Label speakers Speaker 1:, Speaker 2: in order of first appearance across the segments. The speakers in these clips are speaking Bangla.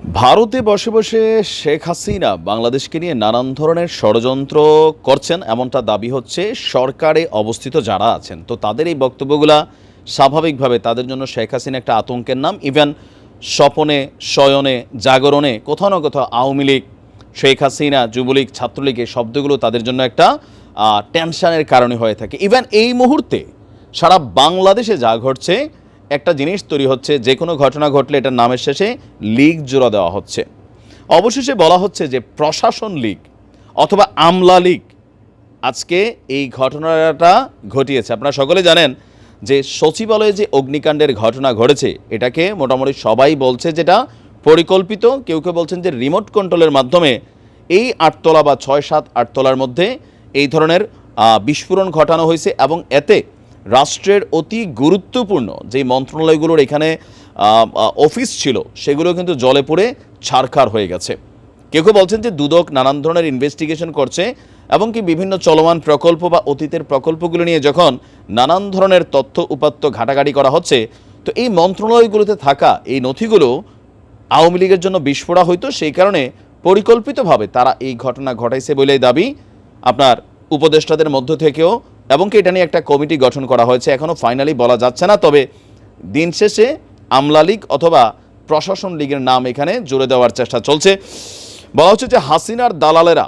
Speaker 1: ভারতে বসে বসে শেখ হাসিনা বাংলাদেশকে নিয়ে নানান ধরনের ষড়যন্ত্র করছেন, এমনটা দাবি হচ্ছে সরকারে অবস্থিত যারা আছেন। তো তাদের এই বক্তব্যগুলা স্বাভাবিকভাবে তাদের জন্য শেখ হাসিনা একটা আতঙ্কের নাম। ইভেন স্বপনে, শয়নে, জাগরণে কোথাও না কোথাও আওয়ামী লীগ, শেখ হাসিনা, যুবলীগ, ছাত্রলীগ এই শব্দগুলো তাদের জন্য একটা টেনশনের কারণে হয়ে থাকে। ইভেন এই মুহূর্তে সারা বাংলাদেশে যা ঘটছে একটা জিনিস তৈরি হচ্ছে, যে কোনো ঘটনা ঘটলে এটার নামের শেষে লীগ জোড়া দেওয়া হচ্ছে। অবশেষে বলা হচ্ছে যে প্রশাসন লীগ অথবা আমলা লীগ আজকে এই ঘটনাটা ঘটিয়েছে। আপনারা সকলে জানেন যে সচিবালয়ে যে অগ্নিকাণ্ডের ঘটনা ঘটেছে, এটাকে মোটামুটি সবাই বলছে যেটা পরিকল্পিত, কেউ কেউ বলছেন যে রিমোট কন্ট্রোলের মাধ্যমে এই আটতলা বা ছয় সাত আটতলার মধ্যে এই ধরনের বিস্ফোরণ ঘটানো হয়েছে এবং এতে রাষ্ট্রের অতি গুরুত্বপূর্ণ যে মন্ত্রণালয়গুলোর এখানে অফিস ছিল সেগুলো কিন্তু জলে পড়ে ছারখার হয়ে গেছে। কেউ কেউ বলছেন যে দুদক নানান ধরনের ইনভেস্টিগেশন করছে, এবং কি বিভিন্ন চলমান প্রকল্প বা অতীতের প্রকল্পগুলো নিয়ে যখন নানান ধরনের তথ্য উপাত্ত ঘাটাঘাটি করা হচ্ছে, তো এই মন্ত্রণালয়গুলোতে থাকা এই নথিগুলো আওয়ামী লীগের জন্য বিস্ফোরা হইতো, সেই কারণে পরিকল্পিতভাবে তারা এই ঘটনা ঘটাইছে বলেই দাবি। আপনার উপদেষ্টাদের মধ্য থেকেও এবং কি এটা নিয়ে একটা কমিটি গঠন করা হয়েছে এখনও ফাইনালি বলা যাচ্ছে না, তবে দিন শেষে আমলা লীগ অথবা প্রশাসন লীগের নাম এখানে জুড়ে দেওয়ার চেষ্টা চলছে। বলা হচ্ছে যে হাসিনার দালালেরা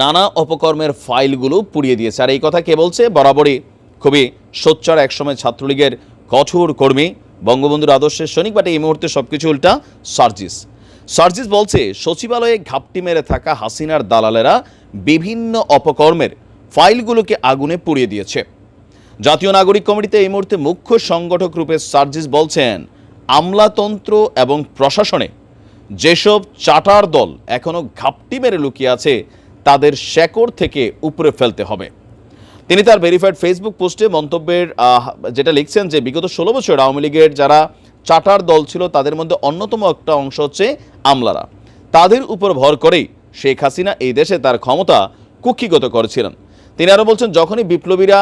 Speaker 1: নানা অপকর্মের ফাইলগুলো পুড়িয়ে দিয়েছে, আর এই কথা কে বলছে? বরাবরই খুবই সোচ্চার একসময় ছাত্রলীগের কঠোর কর্মী বঙ্গবন্ধুর আদর্শের সৈনিক, বাট এই মুহূর্তে সব কিছু উল্টা সার্জিস। সার্জিস বলছে, সচিবালয়ে ঘাপটি মেরে থাকা হাসিনার দালালেরা বিভিন্ন অপকর্মের ফাইলগুলোকে আগুনে পুড়িয়ে দিয়েছে। জাতীয় নাগরিক কমিটিতে এই মুহূর্তে মুখ্য সংগঠক রূপে সার্জিস বলছেন, আমলাতন্ত্র এবং প্রশাসনে যেসব চাটার দল এখনও ঘাপটি মেরে লুকিয়ে আছে, তাদের শেকড় থেকে উপরে ফেলতে হবে। তিনি তার ভেরিফাইড ফেসবুক পোস্টে মন্তব্যের যেটা লিখছেন যে, বিগত ষোলো বছর আওয়ামী লীগের যারা চাটার দল ছিল, তাদের মধ্যে অন্যতম একটা অংশ হচ্ছে আমলারা। তাদের উপর ভর করেই শেখ হাসিনা এই দেশে তার ক্ষমতা কুক্ষিগত করেছিলেন। তিনি আরও বলছেন, যখনই বিপ্লবীরা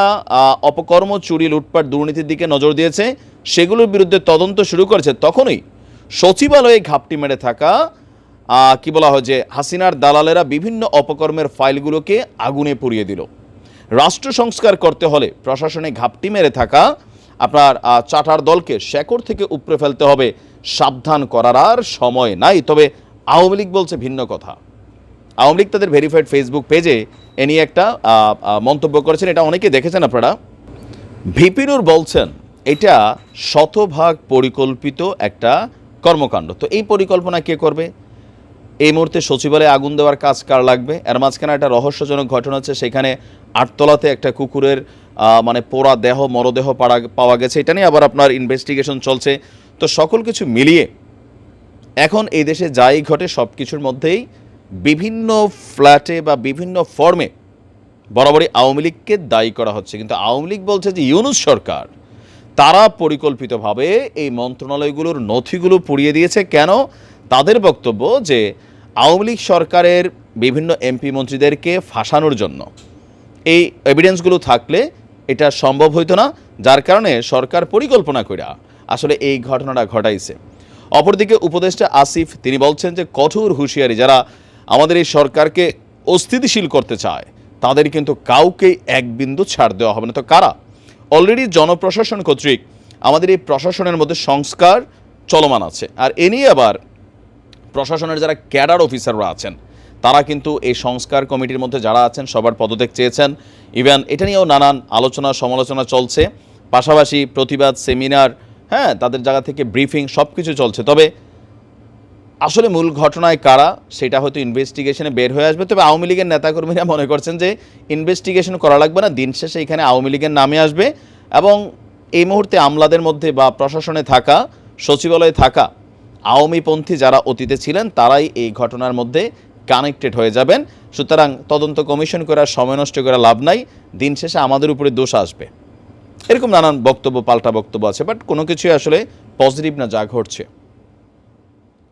Speaker 1: অপকর্ম, চুরি, লুটপাট, দুর্নীতির দিকে নজর দিয়েছে, সেগুলোর বিরুদ্ধে তদন্ত শুরু করেছে, তখনই সচিবালয়ে ঘাপটি মেরে থাকা কি বলা হয় যে, হাসিনার দালালেরা বিভিন্ন অপকর্মের ফাইলগুলোকে আগুনে পুড়িয়ে দিল। রাষ্ট্র সংস্কার করতে হলে প্রশাসনে ঘাপটি মেরে থাকা, আপনার চাটার দলকে শেকড় থেকে উপড়ে ফেলতে হবে, সাবধান করার আর সময় নাই। তবে আওয়ামী লীগ বলছে ভিন্ন কথা। আওয়ামী লীগ তাদের ভেরিফাইড ফেসবুক পেজে এ নিয়ে একটা মন্তব্য করেছেন। এটা অনেকে দেখেছেন আপনারা। ভিপিনুর বলছেন, এটা শতভাগ পরিকল্পিত একটা কর্মকাণ্ড। তো এই পরিকল্পনা কে করবে? এই মুহূর্তে সচিবালয়ে আগুন দেওয়ার কাজ কার লাগবে? এর মাঝখানে একটা রহস্যজনক ঘটনা হচ্ছে, সেখানে আটতলাতে একটা কুকুরের মানে পোড়া দেহ, মরদেহ পাড়া, পাওয়া গেছে। এটা নিয়ে আবার আপনার ইনভেস্টিগেশন চলছে। তো সকল কিছু মিলিয়ে এখন এই দেশে যাই ঘটে সব কিছুর মধ্যেই বিভিন্ন ফ্ল্যাটে বা বিভিন্ন ফর্মে বরাবরই আওয়ামী লীগকে দায়ী করা হচ্ছে। কিন্তু আওয়ামী লীগ বলছে যে, ইউনুস সরকার, তারা পরিকল্পিতভাবে এই মন্ত্রণালয়গুলোর নথিগুলো পুড়িয়ে দিয়েছে। কেন? তাদের বক্তব্য যে, আওয়ামী লীগ সরকারের বিভিন্ন এমপি মন্ত্রীদেরকে ফাঁসানোর জন্য। এই এভিডেন্সগুলো থাকলে এটা সম্ভব হইতো না, যার কারণে সরকার পরিকল্পনা কইরা আসলে এই ঘটনাটা ঘটাইছে। অপরদিকে উপদেষ্টা আসিফ, তিনি বলছেন যে, কঠোর হুঁশিয়ারি, যারা আমাদের এই সরকারকে অস্থিতিশীল করতে চায়। তাদের কিন্তু কাউকেই এক বিন্দু ছাড় দেওয়া হবে না। তো কারা? অলরেডি জনপ্রশাসন কর্তৃক আমাদের এই প্রশাসনের মধ্যে সংস্কার চলমান আছে। আর এ নিয়ে আবার প্রশাসনের যারা ক্যাডার অফিসাররা আছেন, তারা কিন্তু এই সংস্কার কমিটির মধ্যে যারা আছেন, সবার পদত্যাগ চেয়েছেন। ইভেন এটা নিয়েও নানান আলোচনা সমালোচনা চলছে। পাশাপাশি প্রতিবাদ, সেমিনার হ্যাঁ তাদের জায়গা থেকে ব্রিফিং সব কিছু চলছে। তবে আসলে মূল ঘটনায় কারা, সেটা হয়তো ইনভেস্টিগেশনে বের হয়ে আসবে। তবে আওয়ামী লীগের নেতাকর্মীরা মনে করছেন যে ইনভেস্টিগেশন করা লাগবে না, দিন শেষে এখানে আওয়ামী লীগের নামে আসবে। এবং এই মুহূর্তে আমলাদের মধ্যে বা প্রশাসনে থাকা, সচিবালয়ে থাকা আওয়ামীপন্থী যারা অতীতে ছিলেন, তারাই এই ঘটনার মধ্যে কানেক্টেড হয়ে যাবেন। সুতরাং তদন্ত কমিশন করার সময় নষ্ট করা লাভ নাই, দিন শেষে আমাদের উপরে দোষ আসবে। এরকম নানান বক্তব্য, পাল্টা বক্তব্য আছে বাট কোনো কিছুই আসলে পজিটিভ না, যা ঘটছে।